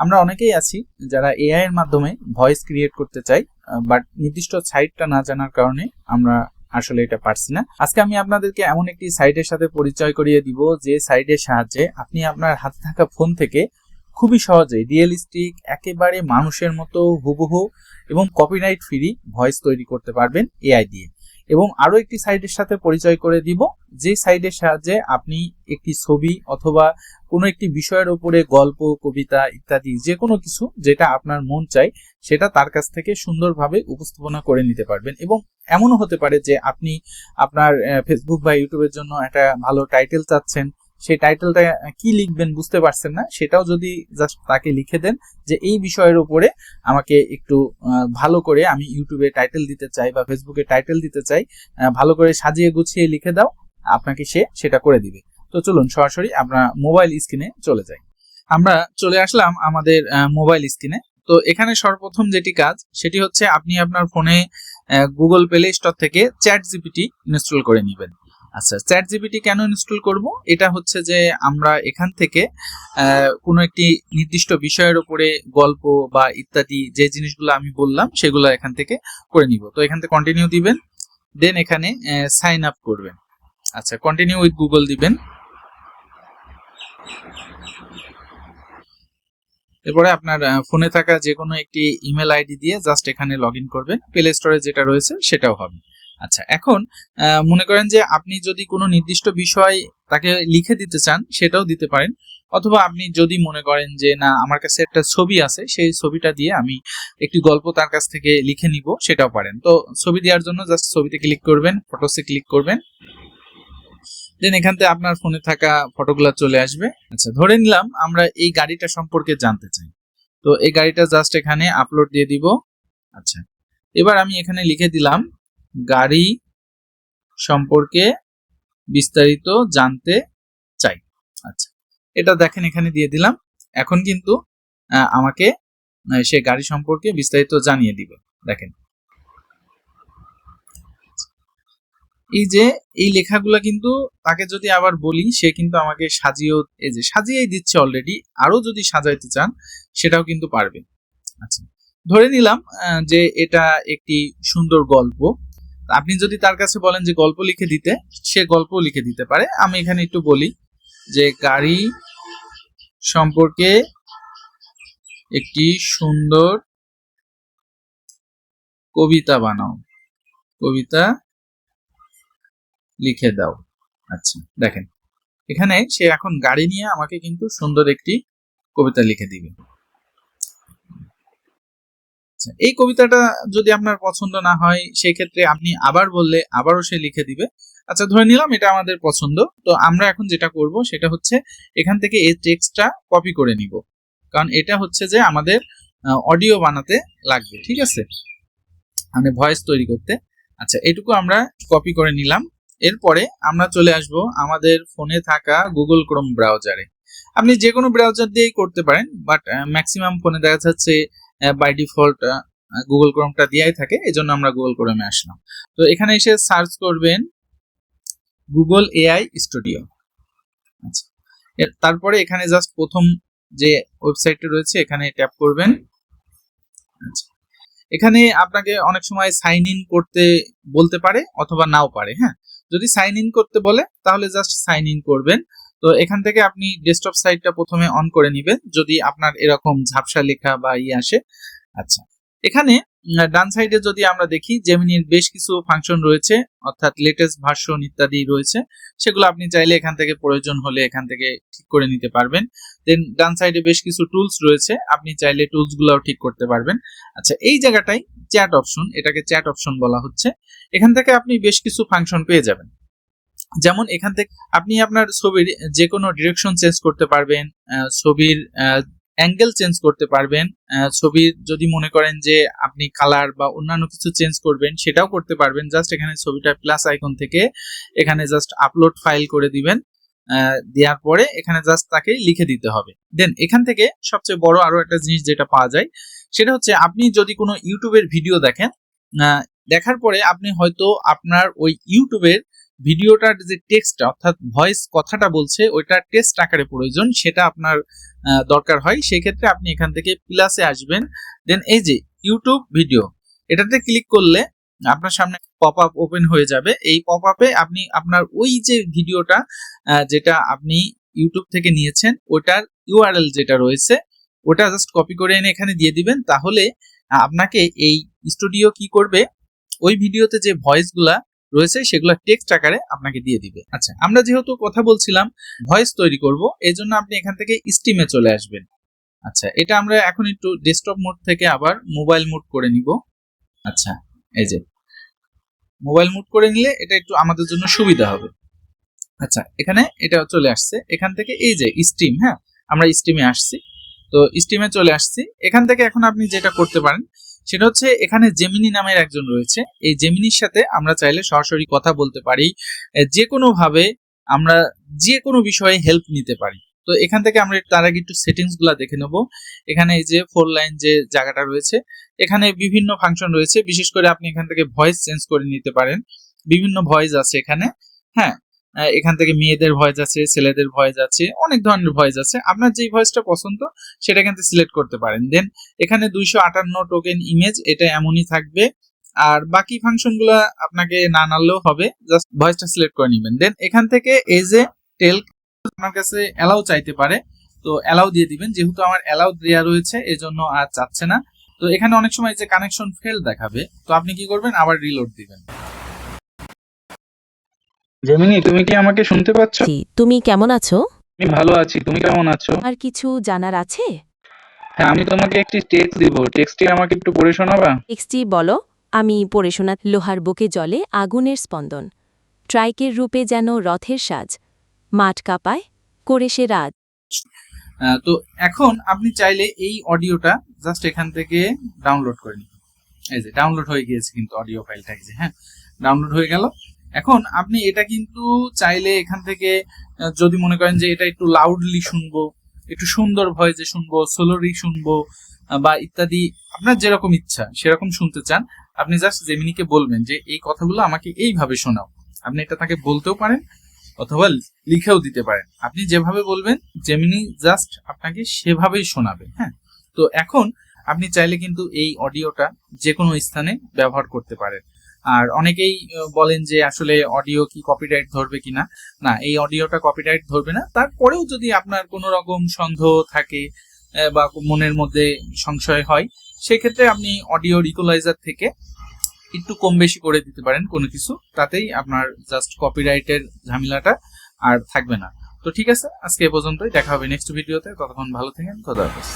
আমরা অনেকেই আছি যারা এআই এর মাধ্যমে ভয়েস ক্রিয়েট করতে চাই বাট নির্দিষ্ট সাইটটা না জানার কারণে আমরা আসলে এটা পারছি না। আজকে আমি আপনাদেরকে এমন একটি সাইটের সাথে পরিচয় করিয়ে দিব যে সাইটের সাহায্যে আপনি আপনার হাতে থাকা ফোন থেকে খুবই সহজে রিয়েলিস্টিক একেবারে মানুষের মতো হুবহু এবং কপিরাইট ফ্রি ভয়েস তৈরি করতে পারবেন এআই দিয়ে। এবং আরও একটি সাইডের সাথে পরিচয় করে দিব, যে সাইডের সাহায্যে আপনি একটি ছবি অথবা কোনো একটি বিষয়ের উপরে গল্প, কবিতা ইত্যাদি যে কোনো কিছু যেটা আপনার মন চাই সেটা তার কাছ থেকে সুন্দরভাবে উপস্থাপনা করে নিতে পারবেন। এবং এমনও হতে পারে যে আপনি আপনার ফেসবুক বা ইউটিউবের জন্য একটা ভালো টাইটেল চাচ্ছেন সেই টাইটেলটা কি লিখবেন বুঝতে পারছেন না, সেটাও যদি জাস্ট তাকে লিখে দেন যে এই বিষয়ের উপরে আমাকে একটু ভালো করে আমি ইউটিউবে টাইটেল দিতে চাই বা ফেসবুকে টাইটেল দিতে চাই ভালো করে সাজিয়ে গুছিয়ে লিখে দাও, আপনাকে সে সেটা করে দিবে। তো চলুন সরাসরি আমরা মোবাইল স্ক্রিনে চলে যাই। আমরা চলে আসলাম আমাদের মোবাইল স্ক্রিনে তো এখানে সর্বপ্রথম যেটি কাজ, সেটি হচ্ছে আপনি আপনার ফোনে গুগল প্লে স্টোর থেকে চ্যাট জিপিটি ইনস্টল করে নেবেন। আচ্ছা চ্যাট জিপিটি কেন ইনস্টল করব? এটা হচ্ছে যে আমরা এখান থেকে কোনো একটি নির্দিষ্ট বিষয়ের উপরে গল্প বা ইত্যাদি যে জিনিসগুলো আমি বললাম, সেগুলো এখান থেকে করে নিব। তো এখান থেকে কন্টিনিউ দিবেন দেন এখানে সাইন আপ করবেন। আচ্ছা কন্টিনিউ উইথ গুগল দিবেন। এরপরে আপনার ফোনে থাকা যে কোনো একটি ইমেল আইডি দিয়ে জাস্ট এখানে লগ করবেন। প্লে স্টোরে যেটা রয়েছে, সেটাও হবে। আচ্ছা এখন মনে করেন যে আপনি যদি কোনো নির্দিষ্ট বিষয় তাকে লিখে দিতে চান, সেটাও দিতে পারেন। অথবা আপনি যদি মনে করেন যে, না, আমার কাছে একটা ছবি আছে, সেই ছবিটা দিয়ে আমি একটি গল্প তার কাছ থেকে লিখে নিব, সেটাও পারেন। তো ছবি দেওয়ার জন্য জাস্ট ছবিতে ক্লিক করবেন ফটোসে ক্লিক করবেন। দেন এখান থেকে আপনার ফোনে থাকা ফটোগুলো চলে আসবে। আচ্ছা ধরে নিলাম আমরা এই গাড়িটা সম্পর্কে জানতে চাই। তো এই গাড়িটা জাস্ট এখানে আপলোড দিয়ে দিব। আচ্ছা এবার আমি এখানে লিখে দিলাম গাড়ি সম্পর্কে বিস্তারিত জানতে চাই। আচ্ছা এটা দেখেন এখানে দিয়ে দিলাম। এখন কিন্তু আমাকে সে গাড়ি সম্পর্কে বিস্তারিত জানিয়ে দিবে। দেখেন। এই যে, এই লেখাগুলো কিন্তু তাকে যদি আবার বলি, সে কিন্তু আমাকে সাজিয়েও, এই যে, সাজিয়েই দিচ্ছে অলরেডি আরও যদি সাজাইতে চান, সেটাও কিন্তু পারবে। আচ্ছা ধরে নিলাম যে এটা একটি সুন্দর গল্প। আপনি যদি তার কাছে বলেন যে গল্প লিখে দিতে, সে গল্প লিখে দিতে পারে। আমি এখানে একটু বলি যে গাড়ি সম্পর্কে একটি সুন্দর কবিতা বানাও। কবিতা লিখে দাও। আচ্ছা দেখেন। এখানে সে এখন গাড়ি নিয়ে আমাকে কিন্তু সুন্দর একটি কবিতা লিখে দিবে। আচ্ছা এই কবিতাটা যদি আপনার পছন্দ না হয় সেই ক্ষেত্রে আপনি আবার বললে আবারও সে লিখে দিবে। আচ্ছা ধরে নিলাম এটা আমাদের পছন্দ। তো আমরা এখন যেটা করব, সেটা হচ্ছে এখান থেকে এই টেক্সটটা কপি করে নিব। কারণ এটা হচ্ছে যে আমাদের অডিও বানাতে লাগবে, ঠিক আছে? মানে ভয়েস তৈরি করতে। আচ্ছা এটুকু আমরা কপি করে নিলাম। এরপরে আমরা চলে আসব আমাদের ফোনে থাকা গুগল ক্রোম ব্রাউজারে। আপনি যে কোনো ব্রাউজার দিয়েই করতে পারেন, বাট ম্যাক্সিমাম ফোনে দেখা যাচ্ছে বাই ডিফল্ট গুগল ক্রোমটা দিয়াই থাকে এই জন্য আমরা গুগল ক্রোমে আসলাম। তো এখানে এসে সার্চ করবেন গুগল এআই স্টুডিও তারপরে এখানে জাস্ট প্রথম যে ওয়েবসাইটটা রয়েছে, এখানে ট্যাপ করবেন। আচ্ছা। এখানে আপনাকে অনেক সময় সাইন ইন করতে বলতে পারে, অথবা নাও পারে হ্যাঁ? যদি সাইন ইন করতে বলে, তাহলে জাস্ট সাইন ইন করবেন। তো এখান থেকে আপনি ডেস্কটপ সাইটটা প্রথমে অন করে নেবেন, যদি আপনার এরকম ঝাপসা লেখা বা ই আসে। আচ্ছা এখানে ডান সাইডে যদি আমরা দেখি জেমিনির বেশ কিছু ফাংশন রয়েছে, অর্থাৎ লেটেস্ট ভার্সন ইত্যাদি রয়েছে, সেগুলো আপনি চাইলে এখান থেকে প্রয়োজন হলে এখান থেকে ঠিক করে নিতে পারবেন। দেন ডান সাইডে বেশ কিছু টুলস রয়েছে, আপনি চাইলে টুলস গুলাও ঠিক করতে পারবেন। আচ্ছা এই জায়গাটাই চ্যাট অপশন এটাকে চ্যাট অপশন বলা হচ্ছে, এখান থেকে আপনি বেশ কিছু ফাংশন পেয়ে যাবেন। যেমন এখান থেকে আপনি আপনার ছবির যে কোনো ডিরেকশন চেঞ্জ করতে পারবেন ছবির অ্যাঙ্গেল চেঞ্জ করতে পারবেন ছবির যদি মনে করেন যে আপনি কালার বা অন্যান্য কিছু চেঞ্জ করবেন, সেটাও করতে পারবেন। জাস্ট এখানে ছবিটা প্লাস আইকন থেকে এখানে জাস্ট আপলোড ফাইল করে দিবেন দেওয়ার পরে এখানে জাস্ট তাকে লিখে দিতে হবে। দেন এখান থেকে সবচেয়ে বড় আরও একটা জিনিস যেটা পাওয়া যায়, সেটা হচ্ছে আপনি যদি কোনো ইউটিউবের ভিডিও দেখেন দেখার পরে আপনি হয়তো আপনার ওই ইউটিউবের ভিডিওটার যে টেক্সটটা অর্থাৎ ভয়েস কথাটা বলছে, ওইটার টেক্সট আকারে প্রয়োজন, সেটা আপনার দরকার হয়। সেই ক্ষেত্রে আপনি এখান থেকে প্লাসে আসবেন। দেন এই যে ইউটিউব ভিডিও এটাতে ক্লিক করলে আপনার সামনে পপ আপ ওপেন হয়ে যাবে। এই পপ আপে আপনি, আপনার ওই যে ভিডিওটা যেটা আপনি ইউটিউব থেকে নিয়েছেন, ওটার ইউআরএল যেটা রয়েছে, ওটা জাস্ট কপি করে এনে এখানে দিয়ে দিবেন। তাহলে আপনাকে এই স্টুডিও কি করবে? ওই ভিডিওতে যে ভয়েসগুলা রয়েছে, সেগুলো টেক্সট আকারে আপনাকে দিয়ে দিবে। আচ্ছা আমরা যেহেতু কথা বলছিলাম ভয়েস তৈরি করব এই জন্য আপনি এখান থেকে স্টিমে চলে আসবেন। আচ্ছা এটা আমরা এখন একটু ডেস্কটপ মোড থেকে আবার মোবাইল মোড করে নিব। আচ্ছা এই যে মোবাইল মোড করে নিলে এটা একটু আমাদের জন্য সুবিধা হবে। আচ্ছা এখানে এটা চলে আসছে। এখান থেকে এই যে স্টিম হ্যাঁ? আমরা স্টিমে আসছি। তো স্টিমে চলে আসছি। এখান থেকে এখন আপনি যেটা করতে পারেন সেটা হচ্ছে এখানে জেমিনি নামের একজন রয়েছে। এই জেমিনির সাথে আমরা চাইলে সরাসরি কথা বলতে পারি। যে কোনো ভাবে আমরা যে কোনো বিষয়ে হেল্প নিতে পারি। তো এখান থেকে আমরা তার আগে একটু সেটিংসগুলা দেখে নেব। এখানে এই যে ফোর লাইন যে জায়গাটা রয়েছে, এখানে বিভিন্ন ফাংশন রয়েছে। বিশেষ করে আপনি এখান থেকে ভয়েস চেঞ্জ করে নিতে পারেন। বিভিন্ন ভয়েস আছে এখানে। হ্যাঁ এখান থেকে মেয়েদের ভয়েস আছে, ছেলেদের ভয়েস আছে, অনেক ধরনের ভয়েস আছে। আপনার যেই ভয়েসটা পছন্দ, সেটা এখান থেকে সিলেক্ট করতে পারেন। দেন এখানে দুইশো আটান্ন টোকেন ইমেজ এটা এমনই থাকবে। আর বাকি ফাংশনগুলো আপনাকে না নাড়লেও হবে জাস্ট ভয়েসটা সিলেক্ট করে নেবেন। দেন এখান থেকে এজ এ টেল আপনার কাছে অ্যালাউ চাইতে পারে। তো অ্যালাউ দিয়ে দিবেন, যেহেতু আমার অ্যালাউ দেওয়া রয়েছে এই জন্য আর চাচ্ছে না। তো এখানে অনেক সময় যে কানেকশন ফেল দেখাবে, তো আপনি কি করবেন? আবার রিলোড দিবেন। জেমিনি তুমি কি আমাকে শুনতে পাচ্ছ? জি তুমি কেমন আছো? আমি ভালো আছি তুমি কেমন আছো? আর কিছু জানার আছে? হ্যাঁ আমি তোমাকে একটি টেক্সট দিব। টেক্সটটি আমাকে একটু পড়ে শোনাবা? টেক্সটি বলো আমি পড়ে শোনা লোহার বুকে জলে আগুনের স্পন্দন। ট্রাইকের রূপে যেন রথের সাজ মাঠ কাঁপায় করে সে রাজ আহ, তো এখন আপনি চাইলে এই অডিওটা জাস্ট এখান থেকে ডাউনলোড করে নিন। এই যে ডাউনলোড হয়ে গিয়েছে কিন্তু অডিও ফাইলটা এই যে হ্যাঁ ডাউনলোড হয়ে গেল। এখন আপনি এটা কিন্তু চাইলে এখান থেকে যদি মনে করেন যে এটা একটু লাউডলি শুনব, একটু সুন্দর ভয়েসে শুনব সোলোরি শুনব বা ইত্যাদি, আপনার যেরকম ইচ্ছা, সেরকম শুনতে চান, আপনি জাস্ট জেমিনিকে বলবেন যে, এই কথাগুলো আমাকে এইভাবে শোনাও। আপনি এটা তাকে বলতেও পারেন, অথবা লিখেও দিতে পারেন। আপনি যেভাবে বলবেন জেমিনি জাস্ট আপনাকে সেভাবেই শোনাবে হ্যাঁ? তো এখন আপনি চাইলে কিন্তু এই অডিওটা যে কোনো স্থানে ব্যবহার করতে পারেন। আর অনেকেই বলেন যে আসলে অডিও কি কপিরাইট ধরবে কিনা। না, এই অডিওটা কপিরাইট ধরবে না। তারপরেও যদি আপনার কোনো রকম সন্দেহ থাকে বা মনের মধ্যে সংশয় হয়, সেক্ষেত্রে আপনি অডিও ইকুলাইজার থেকে একটু কম বেশি করে দিতে পারেন কোনো কিছু। তাতেই আপনার জাস্ট কপিরাইটের ঝামেলাটা আর থাকবে না। তো ঠিক আছে, আজকে এ পর্যন্তই। দেখা হবে নেক্সট ভিডিওতে ততক্ষণ ভালো থাকেন। খোদা হাফেজ।